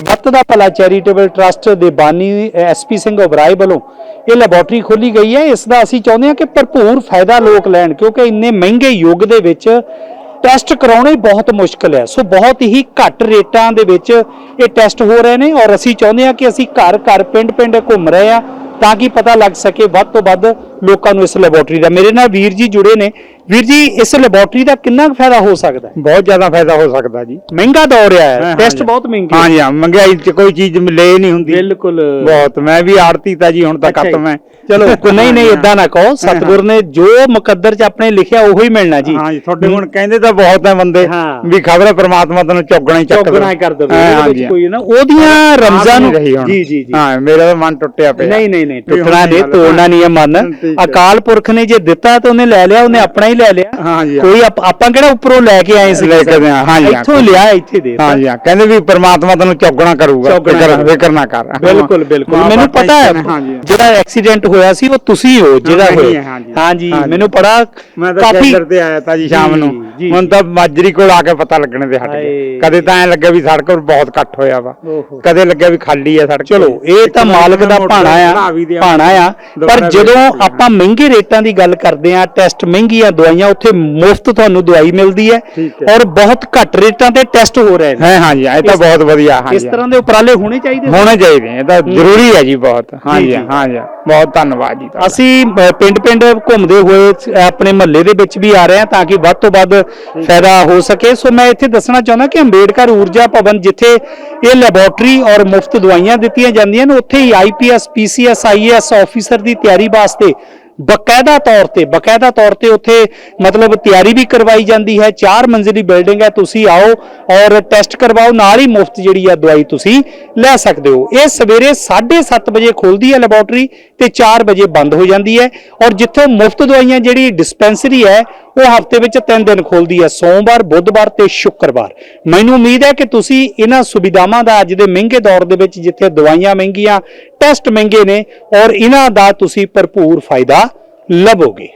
ਵਕਤ ਦਾ ਭਲਾ charitable trust ਦੇ ਬਾਨੀ ਐਸਪੀ ਸਿੰਘ ਉਬਰਾਏ ਵੱਲੋਂ ਇਹ ਲੈਬੋਰਟਰੀ ਖੋਲੀ ਗਈ ਹੈ। ਇਸ ਦਾ ਅਸੀਂ ਚਾਹੁੰਦੇ ਹਾਂ ਕਿ ਭਰਪੂਰ ਫਾਇਦਾ ਲੋਕ ਲੈਣ, ਕਿਉਂਕਿ ਇੰਨੇ ਮਹਿੰਗੇ ਯੁੱਗ ਦੇ ਵਿੱਚ ਟੈਸਟ ਕਰਾਉਣੇ ਬਹੁਤ ਮੁਸ਼ਕਲ ਹੈ। ਸੋ ਬਹੁਤ ਹੀ ਘੱਟ ਰੇਟਾਂ ਦੇ ਵਿੱਚ ਇਹ ਟੈਸਟ ਹੋ ਰਹੇ ਨੇ ਔਰ ਅਸੀਂ ਚਾਹੁੰਦੇ ਹਾਂ ਕਿ ਅਸੀਂ ਘਰ ਘਰ, ਪਿੰਡ ਪਿੰਡ ਘੁੰਮ ਰਹੇ ਹਾਂ ਤਾਂ ਕਿ ਪਤਾ ਲੱਗ ਸਕੇ ਵੱਧ ਤੋਂ ਵੱਧ ਲੋਕਾਂ ਨੂੰ ਇਸ ਲੈਬੋਰਟਰੀ ਦਾ। ਮੇਰੇ ਨਾਲ ਵੀਰ ਜੀ ਜੁੜੇ ਨੇ। ਵੀਰ ਜੀ ਇਸ ਲੈਬੋਰਟਰੀ ਦਾ ਕਿੰਨਾ ਕੁ ਫਾਇਦਾ ਹੋ ਸਕਦਾ ਹੈ? ਬਹੁਤ ਜ਼ਿਆਦਾ ਫਾਇਦਾ ਹੋ ਸਕਦਾ ਜੀ। ਮਹਿੰਗਾ ਦੌਰ ਆ ਹੈ ਹਾਂ, ਟੈਸਟ ਹਾਂਜੀ। ਬਹੁਤ ਮਹਿੰਗੇ ਹਾਂਜੀ ਹਾਂ ਮਹਿੰਗਾਈ ਚ ਕੋਈ ਚੀਜ਼ ਲੈ ਨਹੀਂ ਹੁੰਦੀ। ਬਿਲਕੁਲ। ਬਹੁਤ ਮੈਂ ਵੀ ਆੜਤੀ ਤਾਂ ਜੀ ਹੁਣ ਤਾਂ ਅੱਛਾ ਜੀ। ਖਤਮ ਹੈ। ਚਲੋ ਕੋ ਨਹੀਂ ਨਹੀਂ ਇਦਾਂ ਨਾ ਕਹੋ। ਸਤਿਗੁਰ ਨੇ ਜੋ ਮੁਕੱਦਰ ਚ ਆਪਣੇ ਲਿਖਿਆ ਉਹੀ ਹੀ ਮਿਲਣਾ ਜੀ। ਹਾਂ ਜੀ ਤੁਹਾਡੇ ਹੁਣ ਕਹਿੰਦੇ ਤਾਂ ਬਹੁਤ ਹੈ ਬੰਦੇ ਹਾਂ। ਵੀ ਖਬਰ ਹੈ ਪ੍ਰਮਾਤਮਾ ਤੈਨੂੰ ਚੌਗਣਾ ਹੀ ਚੱਕ ਚੌਗਣਾ ਹੀ ਕਰ ਦੇਵੇ। ਹਾਂ, ਇਹਦੇ ਹਾਂਜੀ, ਵਿੱਚ ਕੋਈ ਨਾ ਉਹਦੀਆਂ ਰਹੀ ਹੁਣ। ਜੀ ਜੀ ਜੀ। ਹਾਂ ਮੇਰਾ ਤਾਂ ਮਨ ਟੁੱਟਿਆ ਪਿਆ। ਨਹੀਂ ਨਹੀਂ ਨਹੀਂ ਵੀ ਹੁਣ ਟੁੱਟਣਾ ਨਹੀਂ ਗੱਲ- ਤੋੜਨਾ ਨਹੀਂ ਹੈ ਮਨ। ਠੀਕ ਹੈ। ਅਕਾਲ ਪੁਰਖ ਨੇ ਜੇ ਦਿੱਤਾ ਤਾਂ ਉਹਨੇ ਲੈ ਲਿਆ ਉਹਨੇ ਆਪਣਾ ਹੀ ਲੈ ਲਿਆ। ਹਾਂ ਜੀ ਕੋਈ ਆਪ- ਆਪਾਂ ਕਿਹੜਾ ਉੱਪਰੋਂ ਲੈ ਕੇ ਆਏ ਸੀ? ਲੈ ਕੇ ਆਏ ਹਾਂ, ਹਾਂਜੀ, ਹਾਂ। ਇੱਥੋਂ ਲਿਆ ਇੱਥੇ ਦੇ ਦਿੱਤਾ। ਹਾਂ ਜੀ ਹਾਂ। ਕਹਿੰਦੇ ਵੀ ਪ੍ਰਮਾਤਮਾ ਤੈਨੂੰ ਚੌਗਣਾ ਕਰੂਗਾ। ਚੌਗਣਾ ਫਿਕਰ ਕਰੂਗਾ। ਫਿਕਰ ਨਾ ਕਰ। ਬਿਲਕੁਲ ਬਿਲਕੁਲ। ਮੈਨੂੰ ਪਤਾ ਹੈ ਹਾਂ ਜੀ ਜਿਹੜਾ ਐਕਸੀਡੈਂਟ ਹੋਇਆ ਸੀ ਉਹ ਤੁਸੀਂ ਹੋ ਜਿਹੜਾ ਮੈਂ ਹੀ ਹੋਇਆ ਹਾਂ, ਹਾਂਜੀ। ਹਾਂਜੀ ਹਾਂਜੀ। ਮੈਨੂੰ ਬੜਾ ਮੈਂ ਤਾਂ ਆਇਆ ਤਾਂ ਜੀ ਸ਼ਾਮ ਨੂੰ ਜੀ, ਹੁਣ ਤਾਂ ਮਾਜਰੀ ਕੋਲ ਆ ਕੇ ਪਤਾ ਲੱਗਣੇ ਤੇ ਹਟ ਹਾਏ। ਗਏ ਕਦੇ ਤਾਂ ਐ ਲੱਗਿਆ ਵੀ ਸੜਕ ਪਰ ਬਹੁਤ ਇਕੱਠ ਹੋਇਆ ਵਾ ਓਹੋ। ਕਦੇ ਲੱਗਿਆ ਵੀ ਖਾਲੀ ਆ ਸੜਕ ਚਲੋ ਇਹ ਤਾਂ ਮਾਲਕ ਦਾ ਭਾਣਾ ਆ ਭਾਣਾ ਆ ਪਰ ਜਦੋਂ ਆਪਾਂ ਮਹਿੰਗੇ ਰੇਟਾਂ ਦੀ ਗੱਲ ਕਰਦੇ ਆ ਟੈਸਟ ਮਹਿੰਗੀਆਂ ਦਵਾਈਆਂ ਉੱਥੇ ਮੁਫਤ ਤੁਹਾਨੂੰ ਦਵਾਈ ਮਿਲਦੀ ਹੈ ਠੀਕ ਹੈ। ਔਰ ਬਹੁਤ ਘੱਟ ਰੇਟਾਂ ਤੇ ਟੈਸਟ ਹੋ ਰਹੇ ਨੇ ਹੈ ਹਾਂਜੀ ਇਹ ਤਾਂ ਇਸ- ਬਹੁਤ ਵਧੀਆ ਇਸ ਹਾਂਜੀ ਤਰ੍ਹਾਂ ਦੇ ਉਪਰਾਲੇ ਹੋਣੇ ਚਾਹੀਦੇ। ਹੋਣੇ ਚਾਹੀਦੇ ਇਹ ਤਾਂ ਜ਼ਰੂਰੀ ਹੈ ਜੀ ਬਹੁਤ ਹਾਂਜੀ ਜੀ। ਹਾਂਜੀ, ਬਹੁਤ ਧੰਨਵਾਦ ਜੀ ਤੁਹਾਡਾ। ਅਸੀਂ ਪਿੰਡ-ਪਿੰਡ ਘੁੰਮਦੇ ਹੋਏ ਆਪਣੇ ਮਹੱਲੇ ਦੇ ਵਿੱਚ ਵੀ ਆ ਰਹੇ ਹਾਂ ਤਾਂ ਕਿ ਵੱਧ ਤੋਂ ਵੱਧ ਫਾਇਦਾ ਹੋ ਸਕੇ ਸੋ ਮੈਂ ਇੱਥੇ ਦੱਸਣਾ ਚਾਹੁੰਦਾ ਕਿ ਅੰਬੇਡਕਰ ਊਰਜਾ ਭਵਨ ਜਿੱਥੇ ਇਹ ਲੈਬੋਰਟਰੀ ਔਰ ਮੁਫਤ ਦਵਾਈਆਂ ਦਿੱਤੀਆਂ ਜਾਂਦੀਆਂ ਨੇ, ਉੱਥੇ ਹੀ ਆਈਪੀਐਸ ਪੀਸੀਐਸ ਆਈਏਐਸ ਆਫੀਸਰ ਦੀ ਤਿਆਰੀ ਵਾਸਤੇ ਬਕਾਇਦਾ ਤੌਰ ਤੇ, ਬਕਾਇਦਾ ਤੌਰ ਤੇ ਉੱਥੇ ਮਤਲਬ ਤਿਆਰੀ ਵੀ ਕਰਵਾਈ ਜਾਂਦੀ ਹੈ, ਚਾਰ ਮੰਜ਼ਿਲੀ ਬਿਲਡਿੰਗ ਹੈ, ਤੁਸੀਂ ਆਓ ਔਰ ਟੈਸਟ ਕਰਵਾਓ, ਨਾਲ ਹੀ ਮੁਫਤ ਜਿਹੜੀ ਆ ਦਵਾਈ ਤੁਸੀਂ ਲੈ ਸਕਦੇ ਹੋ। ਇਹ ਸਵੇਰੇ 7:30 ਵਜੇ ਖੁੱਲਦੀ ਹੈ ਲੈਬੋਰਟਰੀ ਤੇ 4 ਵਜੇ ਬੰਦ ਹੋ ਜਾਂਦੀ ਹੈ ਔਰ ਜਿੱਥੋਂ ਮੁਫਤ ਦਵਾਈਆਂ ਜਿਹੜੀ ਡਿਸਪੈਂਸਰੀ ਹੈ, ਉਹ ਹਫ਼ਤੇ ਵਿੱਚ 3 ਦਿਨ ਖੁੱਲਦੀ ਹੈ, ਸੋਮਵਾਰ, ਬੁੱਧਵਾਰ ਤੇ ਸ਼ੁੱਕਰਵਾਰ। ਮੈਨੂੰ ਉਮੀਦ ਹੈ ਕਿ ਤੁਸੀਂ ਇਹਨਾਂ ਸੁਵਿਧਾਵਾਂ ਦਾ ਅੱਜ ਦੇ ਮਹਿੰਗੇ ਦੌਰ ਦੇ ਵਿੱਚ ਜਿੱਥੇ ਦਵਾਈਆਂ ਮਹਿੰਗੀਆਂ ਟੈਸਟ ਮਹਿੰਗੇ ਨੇ ਔਰ ਇਹਨਾਂ ਦਾ ਤੁਸੀਂ ਭਰਪੂਰ ਫਾਇਦਾ ਲਵੋਗੇ।